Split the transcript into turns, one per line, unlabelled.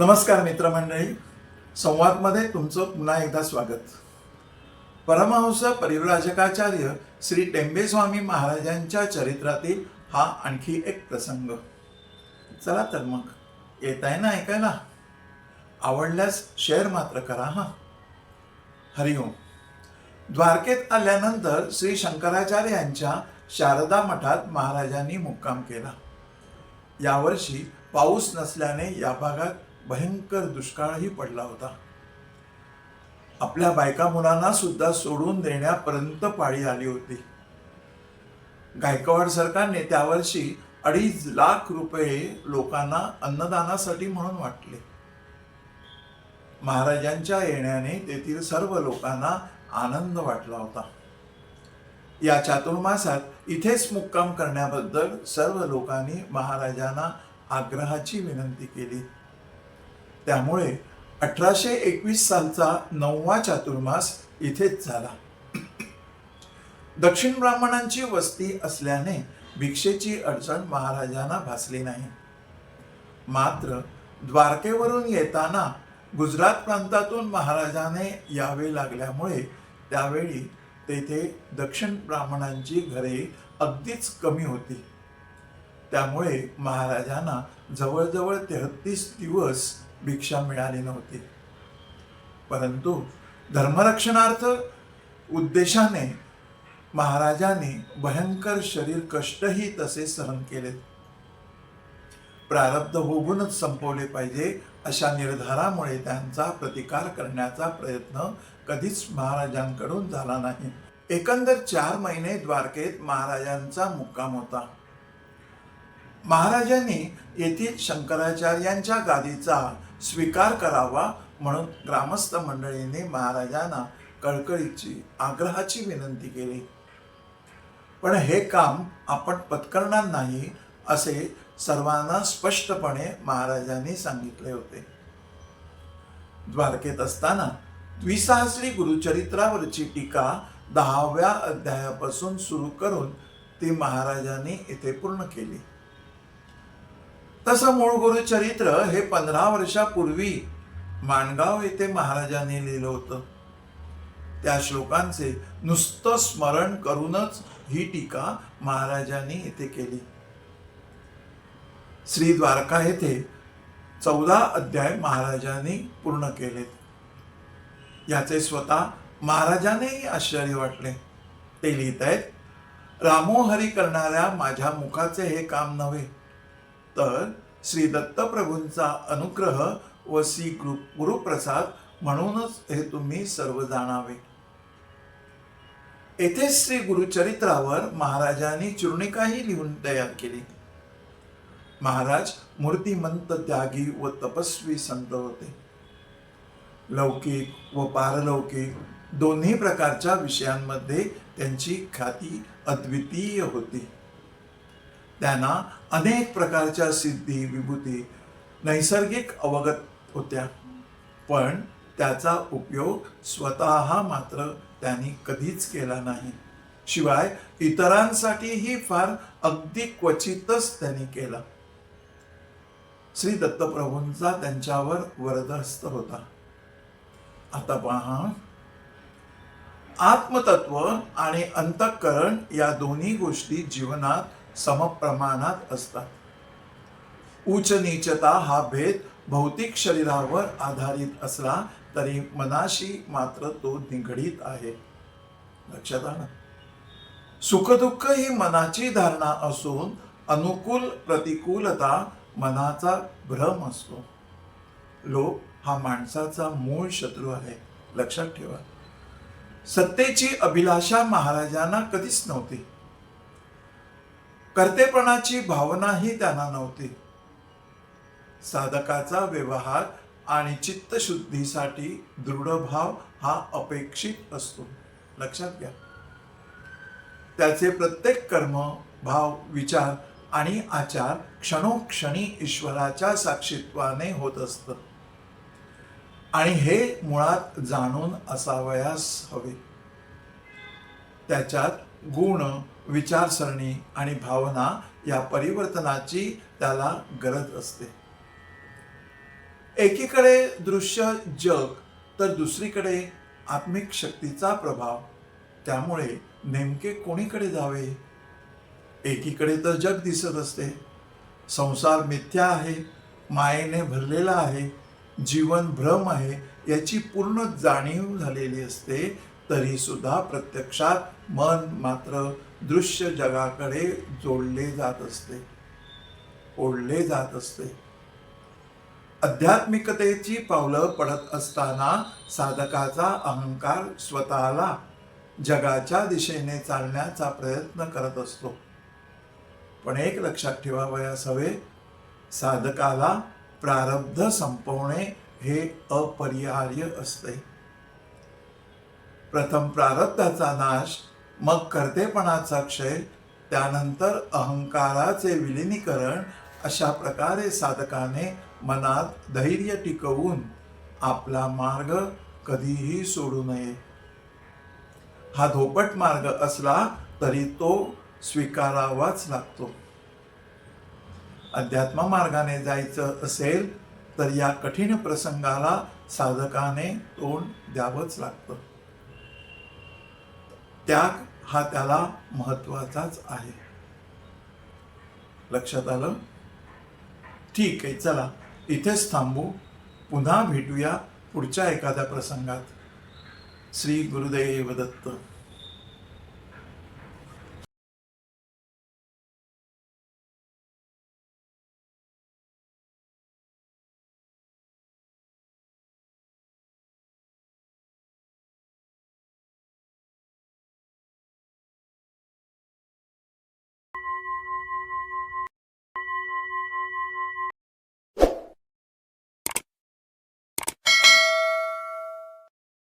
नमस्कार मित्रमंडळी. संवादमध्ये तुमचं पुन्हा एकदा स्वागत. परमहंस परिव्राजकाचार्य श्री टेंबेस्वामी महाराजांच्या चरित्रातील हा आणखी एक प्रसंग. चला तर मग येत आहे ना ऐकायला? आवडल्यास शेअर मात्र करा हा. हरिओम द्वारकेत आल्यानंतर श्री शंकराचार्य यांच्या शारदा मठात महाराजांनी मुक्काम केला. यावर्षी पाऊस नसल्याने या भागात भयंकर दुष्काळही पडला होता. आपल्या बायका मुलांना सुद्धा सोडून देण्यापर्यंत पाळी आली होती. गायकवाड सरकारने त्यावर्षी अडीच लाख रुपये लोकांना अन्नदानासाठी म्हणून वाटले. महाराजांच्या येण्याने तेथील सर्व लोकांना आनंद वाटला होता. या चातुर्मासात इथेच मुक्काम करण्याबद्दल सर्व लोकांनी महाराजांना आग्रहाची विनंती केली. त्यामुळे अठराशे एकवीस सालचा नववा चातुर्मास इथेच झाला. दक्षिण ब्राह्मणांची वस्ती असल्याने भिक्षेची अडचण महाराजांना भासली नाही. मात्र द्वारकेवरून येताना गुजरात प्रांतातून महाराजाने यावे लागल्यामुळे त्यावेळी तेथे दक्षिण ब्राह्मणांची घरे अगदीच कमी होती. त्यामुळे महाराजांना जवळजवळ तेहतीस दिवस भिक्षा मिळाली नव्हती. परंतु धर्मरक्षणार्थ उद्देशाने महाराजांनी भयंकर शरीर कष्टही तसे सहन केले. प्रारब्ध भोगूनच संपवले पाहिजे अशा निर्धारामुळे त्यांचा प्रतिकार करण्याचा प्रयत्न कधीच महाराजांकडून झाला नाही. एकंदर चार महिने द्वारकेत महाराजांचा मुक्काम होता. महाराजांनी येथील शंकराचार्यांच्या गादीचा स्वीकार करावा म्हणून ग्रामस्थ मंडळींनी महाराजांना कळकळीची आग्रहाची विनंती केली. पण हे काम आपण पत्करणार नाही असे सर्वांना स्पष्टपणे महाराजांनी सांगितले होते. द्वारकेत असताना द्विसहस्री गुरुचरित्रावरची टीका दहाव्या अध्यायापासून सुरू करून ती महाराजांनी इथे पूर्ण केली. तसं मूळ गुरुचरित्र हे पंधरा वर्षापूर्वी माणगाव येथे महाराजांनी लिहिलं होतं. त्या श्लोकांचे नुसतं स्मरण करूनच ही टीका महाराजांनी येथे केली. श्री द्वारका येथे चौदा अध्याय महाराजांनी पूर्ण केलेत याचे स्वतः महाराजांनीही आश्चर्य वाटले. ते लिहित आहेत रामोहरी करणाऱ्या माझ्या मुखाचे हे काम नव्हे. तर श्री दत्तप्रभूंचा अनुग्रह व श्री गुरु गुरुप्रसाद म्हणूनच हे तुम्ही सर्व जाणावे. येथे श्री गुरुचरित्रावर महाराजांनी चूर्णिकाही लिहून तयार केली. महाराज मूर्तिमंत त्यागी व तपस्वी संत होते. लौकिक व पारलौकिक दोन्ही प्रकारच्या विषयांमध्ये त्यांची ख्याती अद्वितीय होती. त्यांना अनेक प्रकारच्या सिद्धी विभूती नैसर्गिक अवगत होत्या. पण त्याचा उपयोग स्वतः मात्र त्यांनी कधीच केला नाही. शिवाय इतरांसाठीही फार अगदी क्वचितच त्यांनी केला. श्री दत्तप्रभूंचा त्यांच्यावर वरदहस्त होता. आता पहा. आत्मतत्व आणि अंतःकरण या दोन्ही गोष्टी जीवनात समप्रमाणात असतात. उच्च नीचता हा भेद भौतिक शरीरावर आधारित असला तरी मनाशी मात्र तो निगडीत आहे. लक्षात आणा. सुखदुःख ही मनाची धारणा असून अनुकूल प्रतिकूलता मनाचा भ्रम असतो. लोक हा माणसाचा मूळ शत्रू आहे. लक्षात ठेवा. सत्तेची अभिलाषा महाराजांना कधीच नव्हती. कर्तेपणाची भावनाही त्यांना नव्हती. साधकाचा व्यवहार आणि चित्तशुद्धीसाठी दृढभाव हा अपेक्षित असतो. लक्षात घ्या. त्याचे प्रत्येक कर्म भाव विचार आणि आचार क्षणोक्षणी ईश्वराच्या साक्षीत्वाने होत असत. आणि हे मुळात जाणून असावयास हवे. त्याच्यात गुण विचारसरणी आणि भावना या परिवर्तनाची त्याला गरज असते. एकीकडे दृश्य जग तर दुसरीकडे आत्मिक शक्तीचा प्रभाव. त्यामुळे नेमके कोणीकडे जावे? एकीकडे तर जग दिसत असते. संसार मिथ्या आहे मायेने भरलेला आहे जीवन भ्रम आहे याची पूर्ण जाणीव झालेली असते तरी सुद्धा प्रत्यक्षात मन मात्र दृश्य जगाकडे जोडले जात असते ओढले जात असते. आध्यात्मिकतेची पावलं पडत असताना साधकाचा अहंकार स्वतःला जगाच्या दिशेने चालण्याचा प्रयत्न करत असतो. पण एक लक्षात ठेवावयास हवे साधकाला प्रारब्ध संपवणे हे अपरिहार्य असते. प्रथम प्रारब्धाचा नाश मग कर्तेपणाचा क्षय त्यानंतर अहंकाराचे विलिनीकरण अशा प्रकारे साधकाने मनात धैर्य टिकवून आपला मार्ग कधीही सोडू नये. हा धोपट मार्ग असला तरी तो स्वीकारावाच लागतो. अध्यात्म मार्गाने जायचं असेल तर या कठीण प्रसंगाला साधकाने तोंड द्यावंच लागतं. त्याग हा त्याला महत्वाचाच आहे. लक्षात आलं? ठीक आहे चला. इथेच थांबू. पुन्हा भेटूया पुढच्या एखाद्या प्रसंगात. श्री गुरुदेव दत्त.